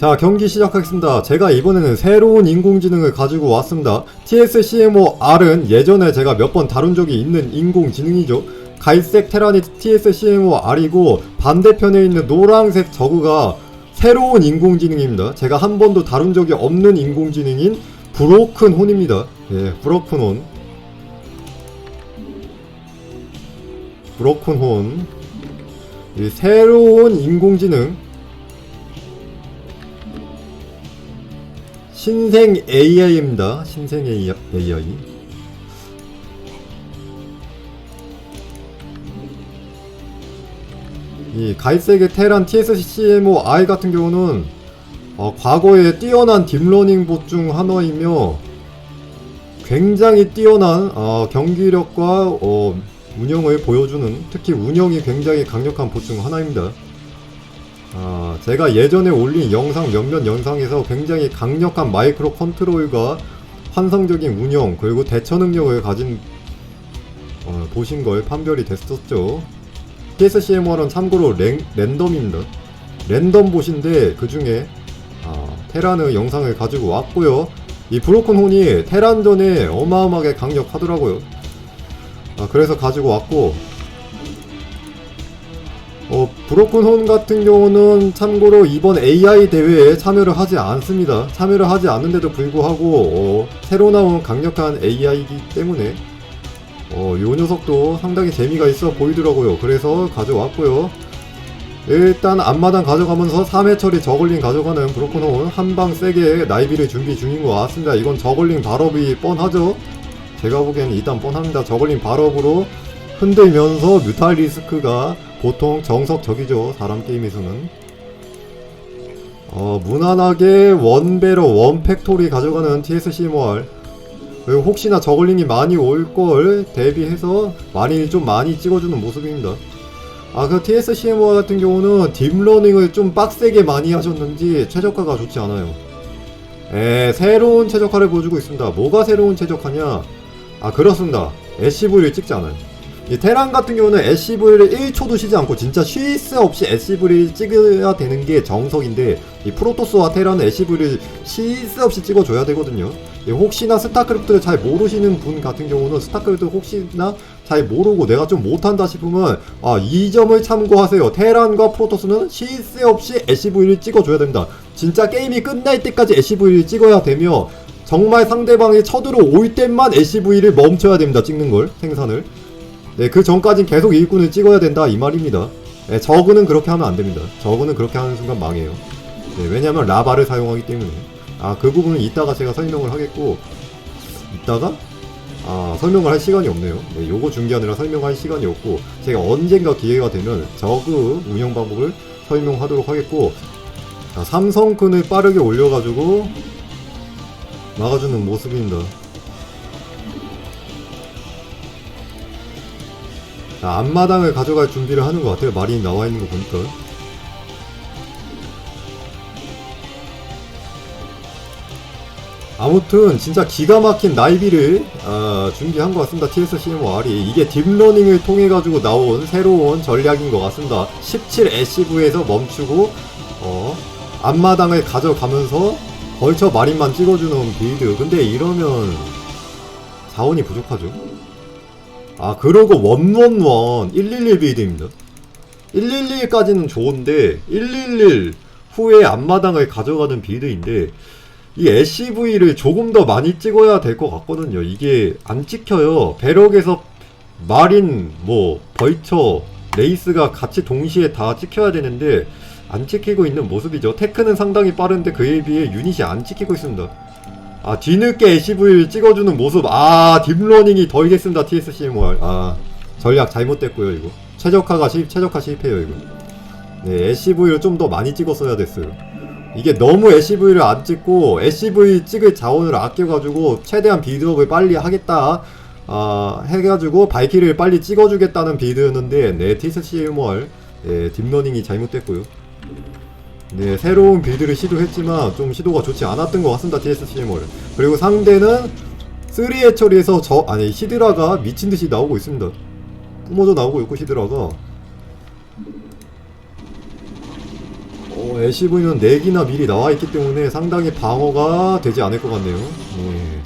자 경기 시작하겠습니다. 제가 이번에는 새로운 인공지능을 가지고 왔습니다. TSCMO-R은 예전에 제가 몇 번 다룬 적이 있는 인공지능이죠. 갈색 테란이 TSCMO-R이고 반대편에 있는 노란색 저그가 새로운 인공지능입니다. 제가 한 번도 다룬 적이 없는 인공지능인 브로큰 혼입니다. 예 브로큰 혼. 브로큰 혼. 이 새로운 인공지능 신생 AI입니다. 신생 AI. 이 갈색의 테란 TSCMO-I 같은 경우는 어, 과거에 뛰어난 딥러닝 봇 중 하나이며 굉장히 뛰어난 어, 경기력과 어, 운영을 보여주는 특히 운영이 굉장히 강력한 봇 중 하나입니다. 아, 제가 예전에 올린 영상 몇몇 영상에서 굉장히 강력한 마이크로 컨트롤과 환상적인 운영 그리고 대처 능력을 가진 어, 보신 걸 판별이 됐었죠. TSCM1은 참고로 랜, 랜덤입니다. 랜덤 보신데 그 중에 아, 테란의 영상을 가지고 왔고요. 이 브로큰 혼이 테란전에 어마어마하게 강력하더라고요. 아, 그래서 가지고 왔고 어, 브로큰 혼 같은 경우는 참고로 이번 AI 대회에 참여를 하지 않습니다. 참여를 하지 않는데도 불구하고 어, 새로 나온 강력한 AI이기 때문에 어, 요 녀석도 상당히 재미가 있어 보이더라고요. 그래서 가져왔고요. 일단 앞마당 가져가면서 3회 처리 저글링 가져가는 브로큰 혼 한방 세게 나이비를 준비 중인 것 같습니다. 이건 저글링 발업이 뻔하죠? 제가 보기엔 일단 뻔합니다. 저글링 발업으로 흔들면서 뮤탈리스크가 보통 정석적이죠 사람 게임에서는. 어 무난하게 원배로 원팩토리 가져가는 TSCMR 그리고 혹시나 저글링이 많이 올 걸 대비해서 많이 좀 많이 찍어주는 모습입니다. 아그 TSCMR 같은 경우는 딥러닝을 좀 빡세게 많이 하셨는지 최적화가 좋지 않아요. 에 새로운 최적화를 보여주고 있습니다. 뭐가 새로운 최적화냐? 아 그렇습니다. SCV를 찍지 않아요 이 테란 같은 경우는 SCV를 1초도 쉬지 않고 진짜 쉴 새 없이 SCV를 찍어야 되는 게 정석인데 이 프로토스와 테란은 SCV를 쉴 새 없이 찍어줘야 되거든요. 이 혹시나 스타크래프트를 잘 모르시는 분 같은 경우는 스타크래프트 혹시나 잘 모르고 내가 좀 못한다 싶으면 아 이 점을 참고하세요. 테란과 프로토스는 쉴 새 없이 SCV를 찍어줘야 됩니다. 진짜 게임이 끝날 때까지 SCV를 찍어야 되며 정말 상대방이 쳐들어올 때만 SCV를 멈춰야 됩니다. 찍는 걸 생산을. 네, 그 전까진 계속 일꾼을 찍어야 된다 이 말입니다. 네, 저그는 그렇게 하면 안 됩니다. 저그는 그렇게 하는 순간 망해요. 네, 왜냐면 라바를 사용하기 때문에. 아, 그 부분은 이따가 제가 설명을 하겠고, 이따가? 아, 설명을 할 시간이 없네요. 네, 요거 중계하느라 설명할 시간이 없고, 제가 언젠가 기회가 되면 저그 운영 방법을 설명하도록 하겠고, 자, 삼성큰을 빠르게 올려가지고, 막아주는 모습입니다. 자, 앞마당을 가져갈 준비를 하는 것 같아요. 마린이 나와 있는 거 보니까. 아무튼 진짜 기가 막힌 나이비를 아, 준비한 것 같습니다. TSCMR이 이게 딥러닝을 통해 가지고 나온 새로운 전략인 것 같습니다. 17 SCV에서 멈추고 어, 앞마당을 가져가면서 벌쳐 마린만 찍어주는 빌드. 근데 이러면 자원이 부족하죠. 아 그러고 원원원 111 빌드입니다. 111까지는 좋은데 111 후에 앞마당을 가져가는 빌드인데 이 SCV를 조금 더 많이 찍어야 될 것 같거든요. 이게 안 찍혀요. 배럭에서 마린 뭐 벌처 레이스가 같이 동시에 다 찍혀야 되는데 안 찍히고 있는 모습이죠. 테크는 상당히 빠른데 그에 비해 유닛이 안 찍히고 있습니다 아 뒤늦게 SCV를 찍어주는 모습. 아 딥러닝이 덜겠습니다 TSCMR 아 전략 잘못됐고요 이거. 최적화가 실 최적화 실패요 이거. 네 SCV를 좀 더 많이 찍었어야 됐어요. 이게 너무 SCV를 안 찍고 SCV 찍을 자원을 아껴가지고 최대한 빌드업을 빨리 하겠다 아 해가지고 발키를 빨리 찍어주겠다는 빌드였는데 네 TSCMR 네 딥러닝이 잘못됐고요 네, 새로운 빌드를 시도했지만 좀 시도가 좋지 않았던 것 같습니다. TSCM을. 그리고 상대는 3회 처리에서 저 아니 히드라가 미친 듯이 나오고 있습니다. 뿜어져 나오고 있고 히드라가 어 LCV는 4기나 미리 나와 있기 때문에 상당히 방어가 되지 않을 것 같네요. 네.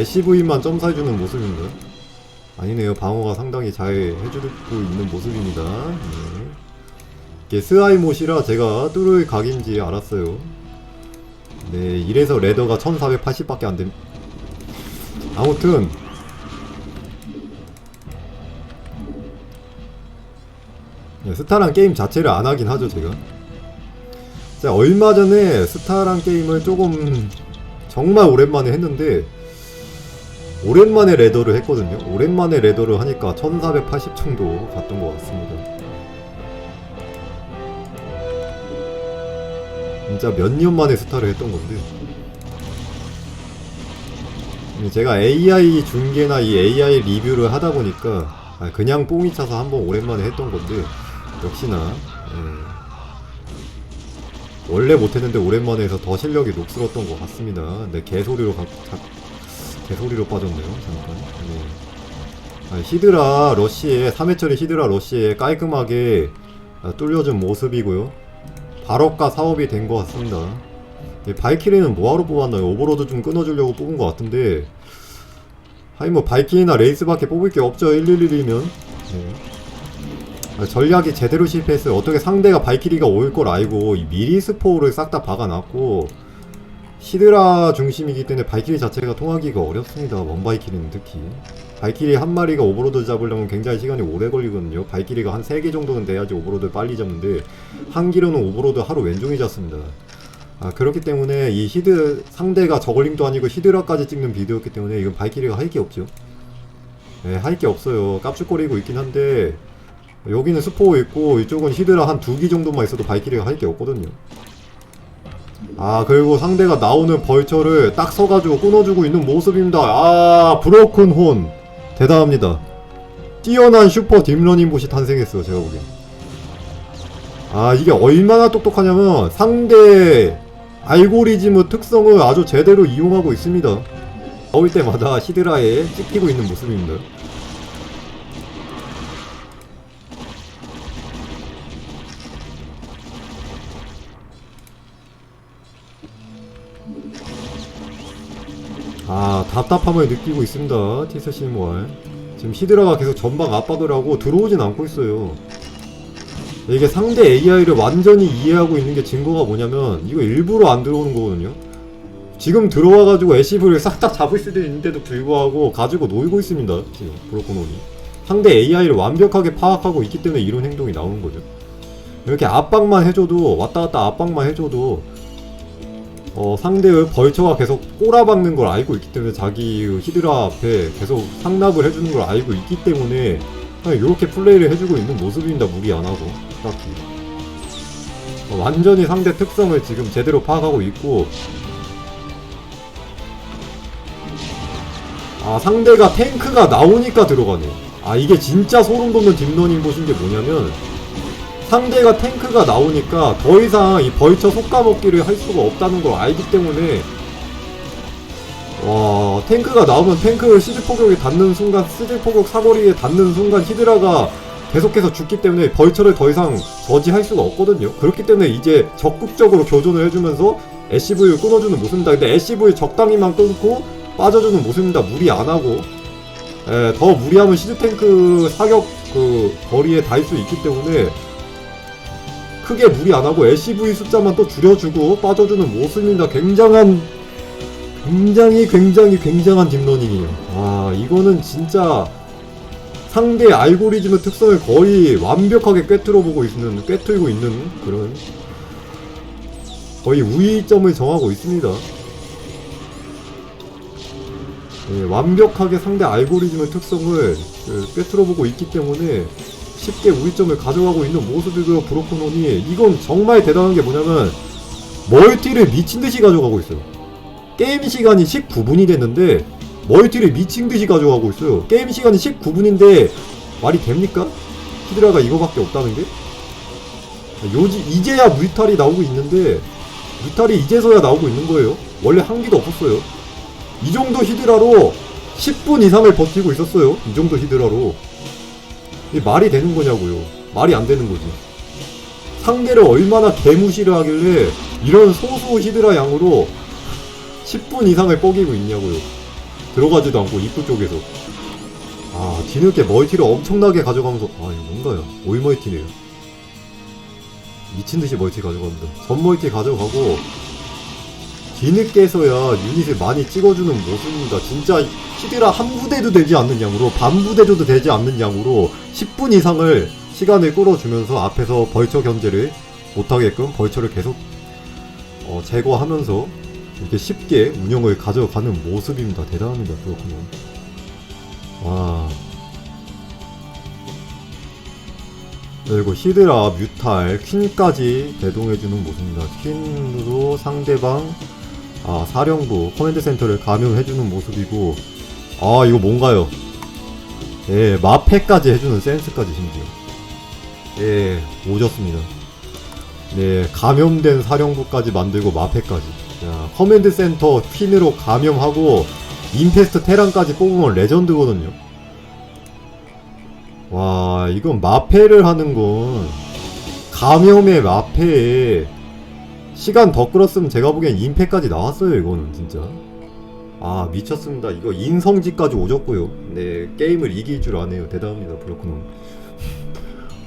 LCV만 점사해주는 모습입니다. 아니네요. 방어가 상당히 잘 해주고 있는 모습입니다. 네. 이게 스하이못이라 제가 뚫을 각인지 알았어요. 네, 이래서 레더가 1480밖에 안 됨. 아무튼 네, 스타란 게임 자체를 안 하긴 하죠, 제가. 자, 얼마 전에 스타란 게임을 조금 정말 오랜만에 했는데 오랜만에 레더를 했거든요. 오랜만에 레더를 하니까 1480 정도 갔던 것 같습니다. 진짜 몇 년 만에 스타를 했던 건데. 제가 AI 중계나 이 AI 리뷰를 하다 보니까 아, 그냥 뽕이 차서 한번 오랜만에 했던 건데 역시나 예. 원래 못했는데 오랜만에 해서 더 실력이 녹슬었던 것 같습니다. 근데 개소리로 가, 자, 개소리로 빠졌네요. 잠깐. 네. 아, 히드라 러시에 3회처리 히드라 러시에 깔끔하게 아, 뚫려준 모습이고요. 발업과 사업이 된 것 같습니다. 네, 발키리는 뭐하러 뽑았나요? 오버로드 좀 끊어주려고 뽑은 것 같은데 하이 뭐 발키리나 레이스밖에 뽑을 게 없죠 111이면 네. 아, 전략이 제대로 실패했어요 어떻게 상대가 발키리가 올 걸 알고 이 미리 스포를 싹 다 박아놨고 히드라 중심이기 때문에 발키리 자체가 통하기가 어렵습니다 원바이키리는 특히 발키리 한 마리가 오버로드 잡으려면 굉장히 시간이 오래 걸리거든요. 발키리가 한 3개 정도는 돼야지 오버로드를 빨리 잡는데 한 기로는 오버로드 하루 왼종일 잡습니다. 아 그렇기 때문에 이 히드 상대가 저글링도 아니고 히드라까지 찍는 비디오였기 때문에 이건 발키리가 할 게 없죠. 네, 할 게 없어요. 깝죽거리고 있긴 한데 여기는 스포 있고 이쪽은 히드라 한 두 기 정도만 있어도 발키리가 할 게 없거든요. 아 그리고 상대가 나오는 벌처를 딱 서가지고 끊어주고 있는 모습입니다. 아 브로큰 혼 대단합니다. 뛰어난 슈퍼 딥러닝 봇이 탄생했어요 제가 보기엔. 아 이게 얼마나 똑똑하냐면 상대 알고리즘의 특성을 아주 제대로 이용하고 있습니다. 나올 때마다 히드라에 찍히고 있는 모습입니다 아 답답함을 느끼고 있습니다 티스 시모알 지금 히드라가 계속 전방 압박을 하고 들어오진 않고 있어요. 이게 상대 AI를 완전히 이해하고 있는 게 증거가 뭐냐면 이거 일부러 안 들어오는 거거든요. 지금 들어와가지고 애시브를 싹다 잡을 수도 있는데도 불구하고 가지고 놀고 있습니다 지금 브로코논이 상대 AI를 완벽하게 파악하고 있기 때문에 이런 행동이 나오는 거죠. 이렇게 압박만 해줘도 왔다 갔다 압박만 해줘도 어, 상대의 벌처가 계속 꼬라박는 걸 알고 있기 때문에 자기 히드라 앞에 계속 상납을 해주는 걸 알고 있기 때문에 이렇게 플레이를 해주고 있는 모습입니다 무리 안 하고 딱히. 어, 완전히 상대 특성을 지금 제대로 파악하고 있고. 아 상대가 탱크가 나오니까 들어가네. 아 이게 진짜 소름 돋는 딥러닝 보신 게 뭐냐면 상대가 탱크가 나오니까 더 이상 이 벌처 속가먹기를 할 수가 없다는 걸 알기 때문에 와 탱크가 나오면 탱크를 시즈 포격에 닿는 순간 시즈 포격 사거리에 닿는 순간 히드라가 계속해서 죽기 때문에 벌처를 더 이상 저지할 수가 없거든요. 그렇기 때문에 이제 적극적으로 교전을 해주면서 SCV를 끊어주는 모습입니다. 근데 SCV 적당히만 끊고 빠져주는 모습입니다. 무리 안하고. 예, 더 무리하면 시즈 탱크 사격 그 거리에 닿을 수 있기 때문에 크게 무리 안 하고 LCV 숫자만 또 줄여주고 빠져주는 모습입니다. 굉장한 굉장히 굉장히 굉장한 딥러닝이에요. 아 이거는 진짜 상대 알고리즘의 특성을 거의 완벽하게 꿰뚫어 보고 있는 꿰뚫고 있는 그런 거의 우위점을 정하고 있습니다. 예, 완벽하게 상대 알고리즘의 특성을 그, 꿰뚫어 보고 있기 때문에 쉽게 우위점을 가져가고 있는 모습이고요 브로코논이. 이건 정말 대단한 게 뭐냐면 멀티를 미친 듯이 가져가고 있어요. 게임 시간이 19분이 됐는데 멀티를 미친 듯이 가져가고 있어요. 게임 시간이 19분인데 말이 됩니까? 히드라가 이거밖에 없다는 게? 요지 이제야 뮤탈이 나오고 있는데 뮤탈이 이제서야 나오고 있는 거예요. 원래 한 기도 없었어요. 이 정도 히드라로 10분 이상을 버티고 있었어요. 이 정도 히드라로 이게 말이 되는 거냐고요. 말이 안 되는 거지. 상대를 얼마나 개무시를 하길래 이런 소수 히드라 양으로 10분 이상을 뻐기고 있냐고요. 들어가지도 않고 입구 쪽에서. 아, 뒤늦게 멀티를 엄청나게 가져가면서, 아, 이거 뭔가요? 올 멀티네요. 미친듯이 멀티 가져갑니다. 전 멀티 가져가고, 뒤늦게서야 유닛을 많이 찍어주는 모습입니다. 진짜 히드라 한 부대도 되지 않는 양으로, 반 부대도 되지 않는 양으로 10분 이상을 시간을 끌어주면서 앞에서 벌처 견제를 못하게끔 벌처를 계속 어, 제거하면서 이렇게 쉽게 운영을 가져가는 모습입니다. 대단합니다. 그렇군요. 와. 그리고 히드라, 뮤탈, 퀸까지 대동해주는 모습입니다. 퀸으로 상대방, 아, 사령부, 커맨드 센터를 감염해주는 모습이고, 아, 이거 뭔가요? 예, 마패까지 해주는 센스까지 심지어. 예, 오졌습니다. 네, 감염된 사령부까지 만들고 마패까지. 야, 커맨드 센터 퀸으로 감염하고 인페스트 테란까지 뽑으면 레전드거든요. 와, 이건 마패를 하는 건 감염의 마패에 시간 더 끌었으면 제가 보기엔 인패까지 나왔어요, 이거는 진짜. 아, 미쳤습니다. 이거 인성지까지 오졌고요. 네, 게임을 이길 줄 아네요. 대단합니다, 브로크는.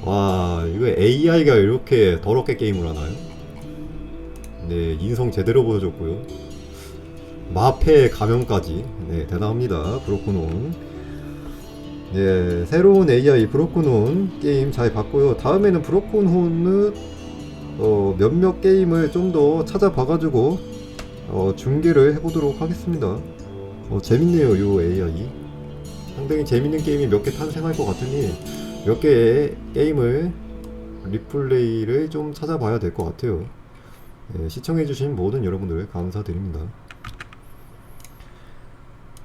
와, 이거 AI가 이렇게 더럽게 게임을 하나요? 네, 인성 제대로 보여줬고요. 마패 감염까지. 네, 대단합니다. 브로크논. 네, 새로운 AI 브로크논 게임 잘 봤고요. 다음에는 브로크논은 어, 몇몇 게임을 좀 더 찾아봐가지고 어, 중계를 해보도록 하겠습니다. 어, 재밌네요, 요 AI. 상당히 재밌는 게임이 몇 개 탄생할 것 같으니 몇 개의 게임을 리플레이를 좀 찾아봐야 될 것 같아요. 네, 시청해주신 모든 여러분들 감사드립니다.